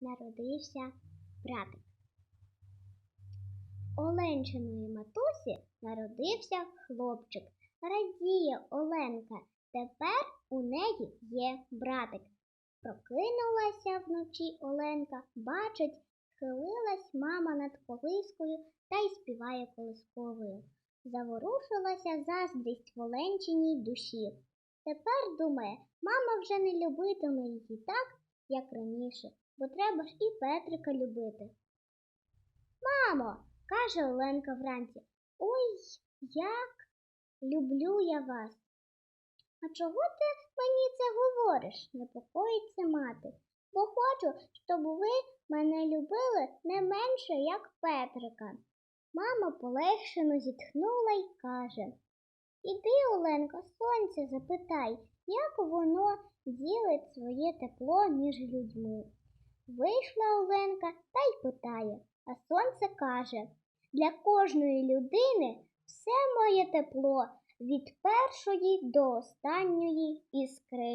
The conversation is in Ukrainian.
народився братик. Оленчиної матусі народився хлопчик. Радіє Оленка. Тепер у неї є братик. Прокинулася вночі Оленка, бачить, схилилась мама над колискою та й співає колисковою. Заворушилася заздрість в Оленчиній душі. Тепер думає, мама вже не любитиме її так, як раніше, бо треба ж і Петрика любити. Мамо, каже Оленка вранці, ой, як люблю я вас. А чого ти мені це говориш? непокоїться мати. Бо хочу, щоб ви мене любили не менше, як Петрика. Мама полегшено зітхнула й каже Іди, Оленко, сонце запитай, як воно ділить своє тепло між людьми. Вийшла Оленка та й питає, а сонце каже для кожної людини все моє тепло від першої до останньої іскринки.